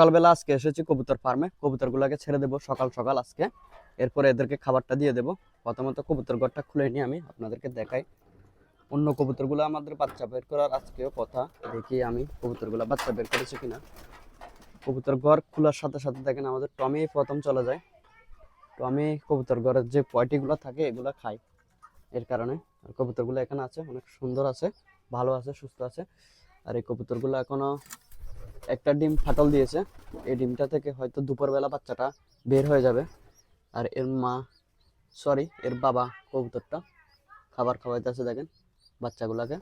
সকালবেলা আজকে এসেছি কবুতর ফার্মে। কবুতরগুলোকে ছেড়ে দেবো সকাল সকাল আজকে। এরপরে এদেরকে খাবারটা দিয়ে দেবো। প্রথমত কবুতর ঘরটা খুলে নিয়ে আমি, আপনাদেরকে দেখাই। অন্য কবুতরগুলো আমাদের বাচ্চা বের করার আজকেও কথা। দেখি আমি কবুতরগুলো বাচ্চা বের করেছে কিনা। কবুতর ঘর খোলার সাথে সাথে দেখেন আমাদের টমি প্রথম চলে যায়। টমি কবুতর ঘরের যে পয়টিগুলো থাকে, এগুলো খায়। এর কারণে আর কবুতরগুলো এখানে আছে, অনেক সুন্দর আছে, ভালো আছে, সুস্থ আছে। আর এই কবুতরগুলো এখনও একটা ডিম ফাটল দিয়েছে। এই ডিমটা থেকে হয়তো দুপুরবেলা বাচ্চাটা বের হয়ে যাবে। আর এর মা সরি এর বাবা কবুতরটা খাবার খাওয়াইতেছে দেখেন বাচ্চাগুলোকে।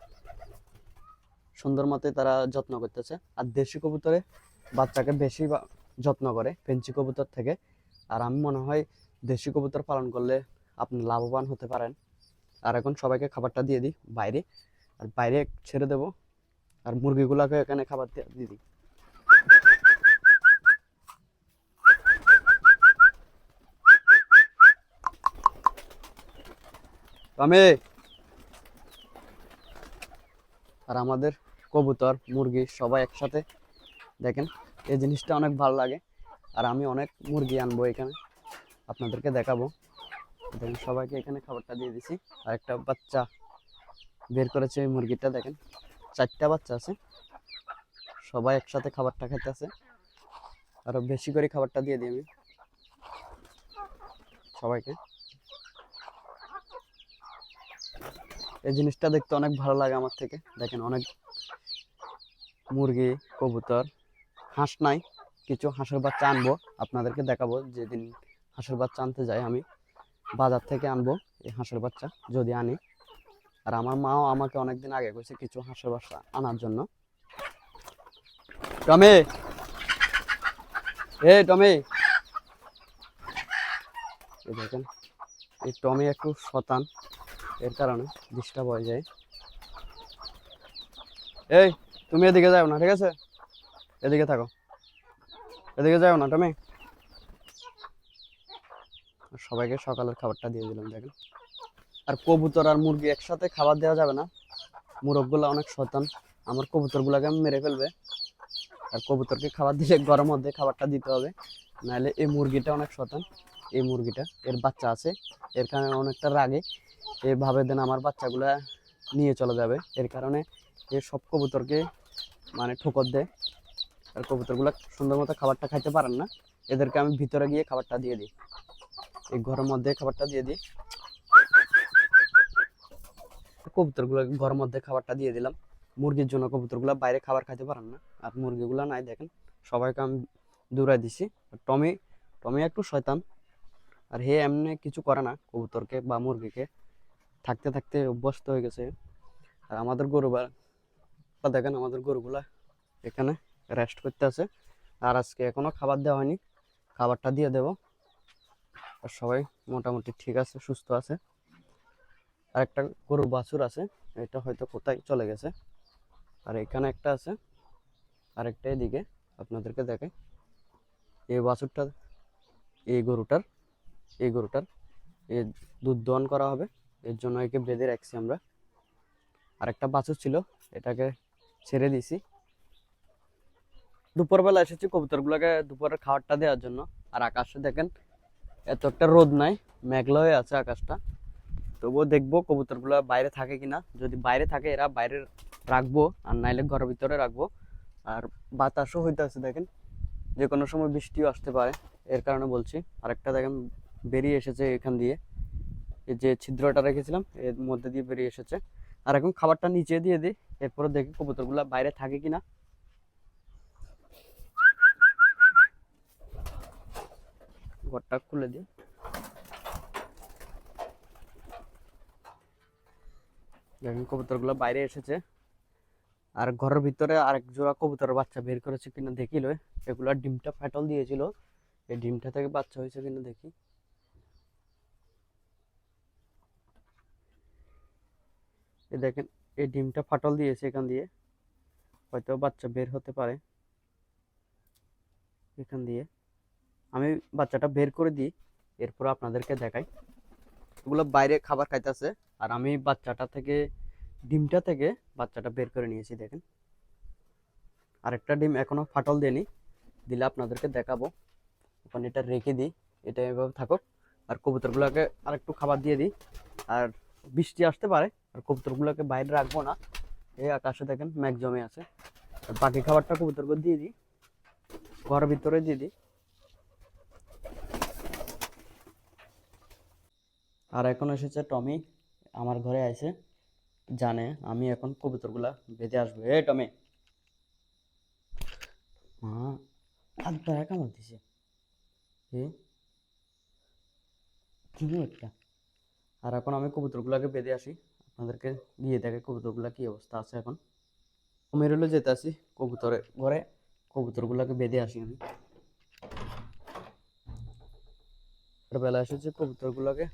সুন্দর মতে তারা যত্ন করতেছে। আর দেশি কবুতরে বাচ্চাকে বেশি যত্ন করে পেঞ্চি কবুতর থেকে। আর আমি মনে হয় দেশি কবুতর পালন করলে আপনি লাভবান হতে পারেন। আর এখন সবাইকে খাবারটা দিয়ে দিই বাইরে। আর বাইরে ছেড়ে দেবো। আর মুরগিগুলোকে এখানে খাবার দিয়ে দিয়ে দিই। আমি আর আমাদের কবুতর, মুরগি সবাই একসাথে। দেখেন, এই জিনিসটা অনেক ভালো লাগে। আর আমি অনেক মুরগি আনব এখানে। আপনাদেরকে দেখাবো। দেখেন, সবাইকে এখানে খাবারটা দিয়ে দিছি। আর একটা বাচ্চা বের করেছে ওই মুরগিটা, দেখেন। চারটা বাচ্চা আছে। সবাই একসাথে খাবারটা খেতে আছে আরও বেশি করে খাবারটা দিয়ে দিই আমি। সবাইকে। এই জিনিসটা দেখতে অনেক ভালো লাগে আমার থেকে। দেখেন অনেক মুরগি, কবুতর, হাঁস নাই, কিছু হাঁসের বাচ্চা আনব, আপনাদেরকে দেখাবো যেদিন হাঁসের বাচ্চা আনতে যাই আমি, বাজার থেকে আনব এই হাঁসের বাচ্চা, যদি আনি। আর আমার মাও আমাকে অনেকদিন আগে কইছে কিছু হাঁসের বাচ্চা আনার জন্য। টমে! এ, টমে! দেখেন, এই টমে একটু শতান। এর কারণে ডিস্টার্ব হয়ে যায়। এই, তুমি এদিকে যাও না, ঠিক আছে? এদিকে থাকো। এদিকে যাও না, তুমি? সবাইকে সকালের খাবারটা দিয়ে দিলাম, দেখেন। আর কবুতর আর মুরগি একসাথে খাবার দেওয়া যাবে না। মুরগগুলো অনেক শতান আমার কবুতরগুলোকে মেরে ফেলবে। আর কবুতরকে খাবার দিলে গরম মধ্যে খাবারটা দিতে হবে। নাহলে এই মুরগিটা অনেক শতান, এই মুরগিটা, এর বাচ্চা আছে, এর কারণে অনেকটা রাগে। এভাবে দেন আমার বাচ্চাগুলা নিয়ে চলে যাবে। এর কারণে এ সব কবুতরকে মানে ঠোকর দেয়। আর কবুতরগুলো সুন্দর মতো খাবারটা খাইতে পারেন না। এদেরকে আমি ভিতরে গিয়ে খাবারটা দিয়ে দিই। এই ঘরের মধ্যে খাবারটা দিয়ে দিই। কবুতরগুলো ঘরের মধ্যে খাবারটা দিয়ে দিলাম। মুরগির জন্য কবুতরগুলো বাইরে খাবার খাইতে পারেন না। আর মুরগিগুলো নাই দেখেন, সবাইকে আমি দূরাই দিছি। টমি টমি একটু শয়তান। আর হে এমনি কিছু করে না, কবুতরকে বা মুরগিকে। থাকতে থাকতে অভ্যস্ত হয়ে গেছে। আর আমাদের গরু বা দেখেন আমাদের গরুগুলা এখানে রেস্ট করতে আছে। আর আজকে এখনও খাবার দেওয়া হয়নি। খাবারটা দিয়ে দেব। আর সবাই মোটামুটি ঠিক আছে, সুস্থ আছে। আর একটা গরুর বাছুর আছে। এটা হয়তো কোথায় চলে গেছে। আর এখানে একটা আছে। আরেকটা এদিকে আপনাদেরকে দেখে এই বাছুরটা এই গরুটার এই গরুটার, এ দুধ দহন করা হবে। এর জন্য একে বেঁধে রাখছি আমরা। আর একটা বাছুর ছিল, এটাকে ছেড়ে দিছি। দুপুরবেলা এসেছি কবুতরগুলোকে দুপুরের খাবারটা দেওয়ার জন্য। আর আকাশে দেখেন, এত একটা রোদ নাই, মেঘলা হয়ে আছে আকাশটা। তবুও দেখব কবুতরগুলো বাইরে থাকে কিনা। যদি বাইরে থাকে, এরা বাইরে রাখব, আর নাইলে ঘরের ভিতরে রাখব। আর বাতাসও হইতে আছে দেখেন। যে কোনো সময় বৃষ্টিও আসতে পারে, এর কারণে বলছি। আরেকটা দেখেন, বেরিয়ে এসেছে এখান দিয়ে। যে ছিদ্রটা রেখেছিলাম, এর মধ্যে দিয়ে বেরিয়ে এসেছে। আর এখন খাবারটা নিচে দিয়ে দিই, এরপরে দেখি কবুতরগুলো বাইরে থাকে কিনা। ঘরটা খুলে দিই। দেখেন কবুতরগুলো বাইরে এসেছে। আর ঘরের ভিতরে আরেক জোড়া কবুতরের বাচ্চা বের করেছে কিনা দেখি লয় এগুলা ডিমটা ফাটল দিয়েছিল। এই ডিমটা থেকে বাচ্চা হয়েছে কিনা দেখি। এই দেখেন, এই ডিমটা ফাটল দিয়েছে এখান দিয়ে। হয়তো বাচ্চা বের হতে পারে। এখান দিয়ে। আমি বাচ্চাটা বের করে দিই, এরপর আপনাদেরকে দেখাই। এগুলো বাইরে খাবার খাইতেছে, আর আমি বাচ্চাটা থেকে ডিমটা থেকে বাচ্চাটা বের করে নিয়েছি, দেখেন। আরেকটা ডিম এখনও ফাটল দেয়নি, দিলে আপনাদেরকে দেখাবো। ওখানে এটা রেখে দিই, এটা এভাবে থাকুক। আর কবুতরগুলোকে আর একটু খাবার দিয়ে দিই। আর বৃষ্টি আসতে পারে, আর কবুতরগুলোকে বাইরে রাখব না। এই আকাশে দেখেন মেঘ জমে আছে। আর বাকি খাবারটা কবুতরকে দিয়ে দিই ঘরের ভিতরে দিয়ে দিই। আর এখন এসেছে টমি, আমার ঘরে আছে জানে, আমি এখন কবুতরগুলা বেঁধে আসব। এ টমি। মা, হাত কামড় দিছে? একটা আর এখন আমি কবুতরগুলাকে বেঁধে আসি। আপনাদেরকে গিয়ে দেখে কবুতরগুলা কি অবস্থা আছে এখন। মেরে হলো যেতে আসি কবুতরে ঘরে, কবুতরগুলাকে বেঁধে আসি আমি। বেলা এসেছে কবুতরগুলোকে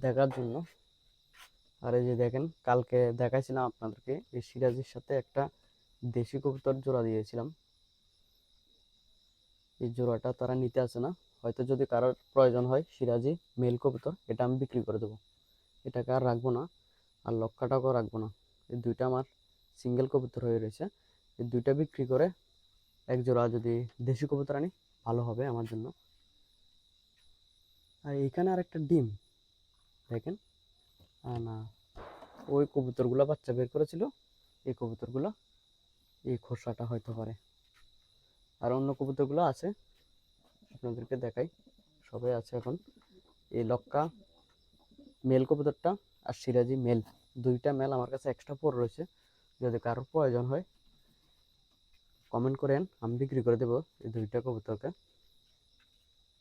দেখার জন্য। আর এই যে দেখেন, কালকে দেখাইছিলাম আপনাদেরকে, এই সিরাজের সাথে একটা দেশি কবুতর জোড়া দিয়েছিলাম। এই জোড়াটা তারা নিতে আসে না। হয়তো যদি কারোর প্রয়োজন হয়, সিরাজি মেল কবুতর, এটা আমি বিক্রি করে দেবো। এটাকে আর রাখব না, আর লক্ষাটাকেও রাখব না। এই দুইটা আমার সিঙ্গেল কবুতর হয়ে রয়েছে। এই দুইটা বিক্রি করে এক জোড়া যদি দেশি কবুতর আনি, ভালো হবে আমার জন্য। আর এইখানে আর একটা ডিম। দেখেন না ওই কবুতরগুলো বাচ্চা বের করেছিল, এই কবুতরগুলো, এই খোসাটা হয়তো পারে। আর অন্য কবুতরগুলো আছে, আপনাদেরকে দেখাই। সবাই আছে এখন। এই লক্কা মেল কবুতরটা আর সিরাজি মেল। দুইটা মেল আমার কাছে এক্সট্রা পর রয়েছে। যদি কারোর প্রয়োজন হয় কমেন্ট করেন, আমি বিক্রি করে দেবো এই দুইটা কবুতরকে।